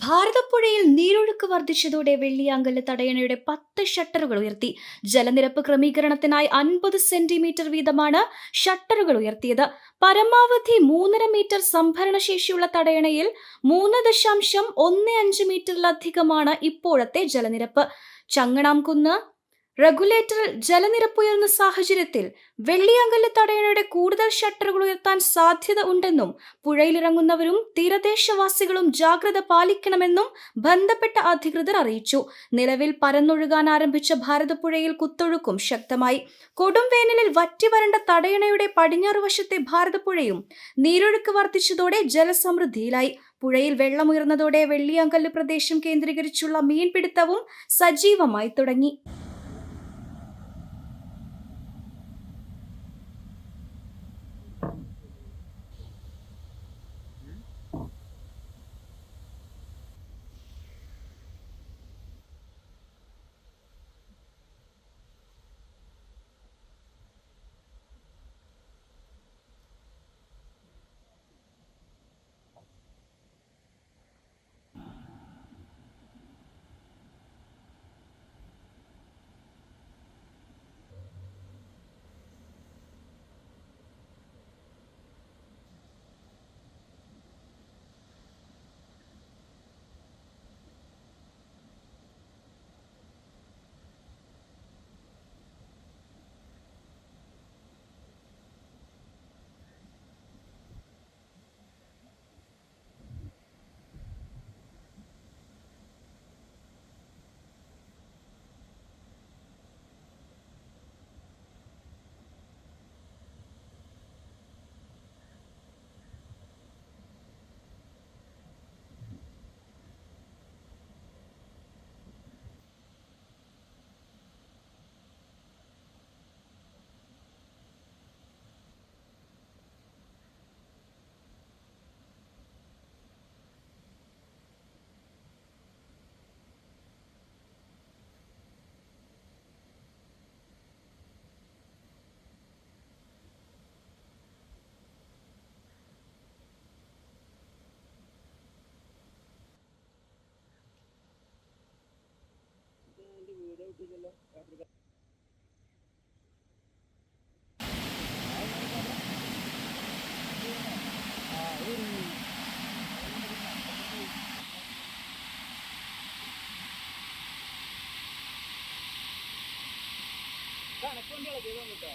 ഭാരതപ്പുഴയിൽ നീരൊഴുക്ക് വർദ്ധിച്ചതോടെ വെള്ളിയാങ്കൽ തടയണയുടെ പത്ത് ഷട്ടറുകൾ ഉയർത്തി. ജലനിരപ്പ് ക്രമീകരണത്തിനായി അൻപത് സെന്റിമീറ്റർ വീതമാണ് ഷട്ടറുകൾ ഉയർത്തിയത്. പരമാവധി മൂന്നര മീറ്റർ സംഭരണശേഷിയുള്ള തടയണയിൽ മൂന്ന് ദശാംശം ഒന്ന് അഞ്ച് മീറ്ററിലധികമാണ് ഇപ്പോഴത്തെ ജലനിരപ്പ്. ചങ്ങണാംകുന്ന് റെഗുലേറ്ററിൽ ജലനിരപ്പുയർന്ന സാഹചര്യത്തിൽ വെള്ളിയാങ്കല്ല് തടയണയുടെ കൂടുതൽ ഷട്ടറുകൾ ഉയർത്താൻ സാധ്യത ഉണ്ടെന്നും പുഴയിലിറങ്ങുന്നവരും തീരദേശവാസികളും ജാഗ്രത പാലിക്കണമെന്നും ബന്ധപ്പെട്ട അധികൃതർ അറിയിച്ചു. നിലവിൽ പരന്നൊഴുകാൻ ആരംഭിച്ച ഭാരതപ്പുഴയിൽ കുത്തൊഴുക്കും ശക്തമായി. കൊടും വേനലിൽ വറ്റിവരണ്ട തടയണയുടെ പടിഞ്ഞാറ് വശത്തെ ഭാരതപ്പുഴയും നീരൊഴുക്ക് വർദ്ധിച്ചതോടെ ജലസമൃദ്ധിയിലായി. പുഴയിൽ വെള്ളമുയർന്നതോടെ വെള്ളിയാങ്കല്ല് പ്രദേശം കേന്ദ്രീകരിച്ചുള്ള മീൻപിടുത്തവും സജീവമായി തുടങ്ങി. Karena punya lebih banyak, ya.